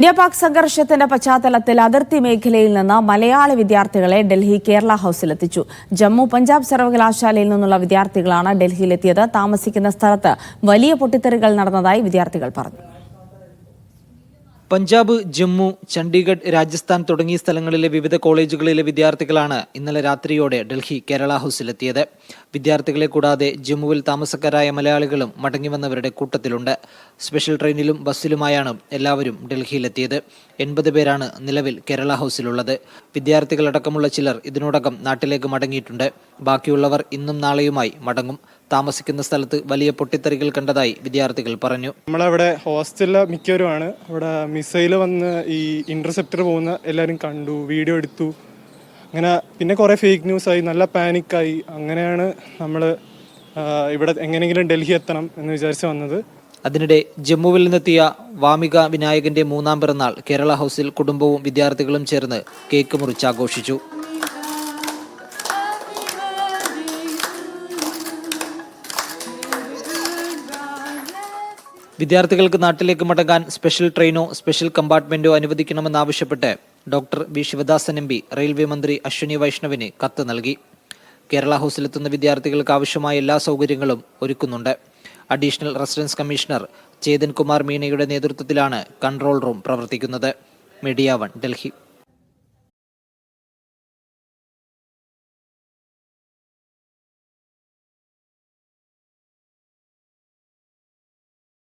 India Pak സംഘർഷത്തിന്റെ പശ്ചാത്തലത്തിൽ അതിർത്തി മേഖലയിൽ നിന്ന് മലയാളി വിദ്യാർത്ഥികളെ ഡൽഹി കേരള ഹൌസിലെത്തിച്ചു. ജമ്മു പഞ്ചാബ് സർവകലാശാലയിൽ നിന്നുള്ള വിദ്യാർത്ഥികളാണ് ഡൽഹിയിലെത്തിയത്. താമസിക്കുന്ന സ്ഥലത്ത് വലിയ പൊട്ടിത്തെറികൾ നടന്നതായി വിദ്യാർത്ഥികൾ പറഞ്ഞു. പഞ്ചാബ് ജമ്മു ചണ്ഡീഗഡ് രാജസ്ഥാൻ തുടങ്ങിയ സ്ഥലങ്ങളിലെ വിവിധ കോളേജുകളിലെ വിദ്യാർത്ഥികളാണ് ഇന്നലെ രാത്രിയോടെ ഡൽഹി കേരള ഹൗസിലെത്തിയത്. വിദ്യാർത്ഥികളെ കൂടാതെ ജമ്മുവിൽ താമസക്കാരായ മലയാളികളും മടങ്ങിവന്നവരുടെ കൂട്ടത്തിലുണ്ട്. സ്പെഷ്യൽ ട്രെയിനിലും ബസ്സിലുമായാണ് എല്ലാവരും ഡൽഹിയിലെത്തിയത്. എൺപത് പേരാണ് നിലവിൽ കേരള ഹൗസിലുള്ളത്. വിദ്യാർത്ഥികളടക്കമുള്ള ചിലർ ഇതിനോടകം നാട്ടിലേക്ക് മടങ്ങിയിട്ടുണ്ട്. ബാക്കിയുള്ളവർ ഇന്നും നാളെയുമായി മടങ്ങും. താമസിക്കുന്ന സ്ഥലത്ത് വലിയ പൊട്ടിത്തെറികൾ കണ്ടതായി വിദ്യാർത്ഥികൾ പറഞ്ഞു. നമ്മളവിടെ ഹോസ്റ്റലിലെ മിക്കവരുമാണ്. ഇവിടെ മിസൈൽ വന്ന് ഈ ഇന്റർസെപ്റ്റർ പോകുന്ന എല്ലാവരും കണ്ടു വീഡിയോ എടുത്തു. അങ്ങനെ പിന്നെ കുറേ ഫേക്ക് ന്യൂസായി നല്ല പാനിക്കായി അങ്ങനെയാണ് നമ്മൾ ഇവിടെ എങ്ങനെയെങ്കിലും ഡൽഹി എത്തണം എന്ന് വിചാരിച്ച് വന്നത്. അതിനിടെ ജമ്മുവിൽ നിന്നെത്തിയ വാമിക വിനായകന്റെ മൂന്നാം പിറന്നാൾ കേരള ഹൗസിൽ കുടുംബവും വിദ്യാർത്ഥികളും ചേർന്ന് കേക്ക് മുറിച്ച് ആഘോഷിച്ചു വിദ്യാർത്ഥികൾക്ക് നാട്ടിലേക്ക് മടങ്ങാൻ സ്പെഷ്യൽ ട്രെയിനോ സ്പെഷ്യൽ കമ്പാർട്ട്മെന്റോ അനുവദിക്കണമെന്നാവശ്യപ്പെട്ട് doctor B Sivadasan M P railway മന്ത്രി അശ്വിനി വൈഷ്ണവിന് കത്ത് നൽകി. കേരള ഹൗസിലെത്തുന്ന വിദ്യാർത്ഥികൾക്ക് ആവശ്യമായ എല്ലാ സൗകര്യങ്ങളും ഒരുക്കുന്നുണ്ട്. Additional residence commissioner Chetan Kumar മീനയുടെ നേതൃത്വത്തിലാണ് കൺട്രോൾ റൂം പ്രവർത്തിക്കുന്നത്. Media one Delhi.